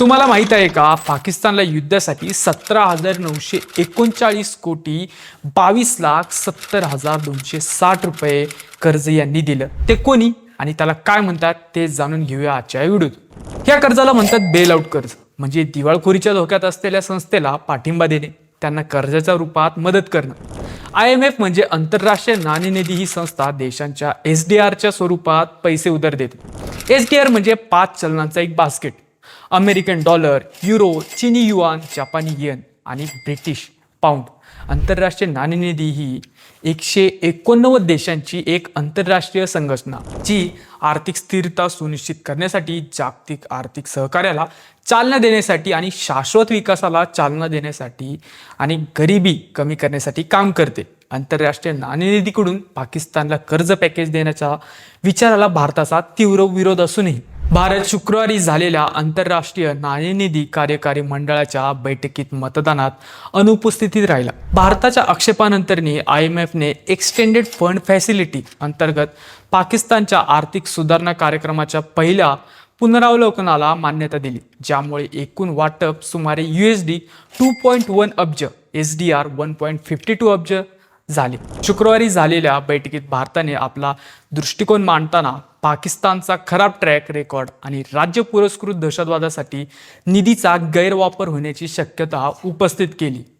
तुम्हाला माहीत आहे का पाकिस्तानला युद्धासाठी सतरा हजार नऊशे एकोणचाळीस कोटी बावीस लाख सत्तर हजार दोनशे साठ रुपये कर्ज यांनी दिलं. ते कोणी? आणि त्याला काय म्हणतात? ते जाणून घेऊया आजच्या व्हिडिओत. या कर्जाला म्हणतात बेल आउट कर्ज. म्हणजे दिवाळखोरीच्या धोक्यात असलेल्या संस्थेला पाठिंबा देणे. त्यांना कर्जाच्या रूपात मदत करणं. आय एम एफ म्हणजे आंतरराष्ट्रीय नाणेनिधी ही संस्था देशांच्या एस डी आरच्या स्वरूपात पैसे उधार देते. एस डी आर म्हणजे पाच चलनांचा एक बास्केट अमेरिकन डॉलर युरो चिनी युआन जपानी येन आणि ब्रिटिश पाऊंड. आंतरराष्ट्रीय नाणेनिधी ही एकशे एकोणनव्वद देशांची एक आंतरराष्ट्रीय संघटना जी आर्थिक स्थिरता सुनिश्चित करण्यासाठी जागतिक आर्थिक सहकार्याला चालना देण्यासाठी आणि शाश्वत विकासाला चालना देण्यासाठी आणि गरिबी कमी करण्यासाठी काम करते. आंतरराष्ट्रीय नाणेनिधीकडून पाकिस्तानला कर्ज पॅकेज देण्याच्या विचाराला भारताचा तीव्र विरोध असूनही भारत शुक्रवारी झालेल्या आंतरराष्ट्रीय नाणेनिधी कार्यकारी मंडळाच्या बैठकीत मतदानात अनुपस्थितीत राहिला. भारताच्या आक्षेपानंतरनी आय एम एफने एक्सटेंडेड फंड फॅसिलिटी अंतर्गत पाकिस्तानच्या आर्थिक सुधारणा कार्यक्रमाच्या पहिल्या पुनरावलोकनाला मान्यता दिली ज्यामुळे एकूण वाटप सुमारे U S D two point one अब्ज S D R one point fifty two अब्ज झाले. शुक्रवारी झालेल्या बैठकीत भारताने आपला दृष्टिकोन मांडताना पाकिस्तानचा खराब ट्रॅक रेकॉर्ड आणि राज्य पुरस्कृत दहशतवादासाठी निधीचा गैरवापर होण्याची शक्यता उपस्थित केली.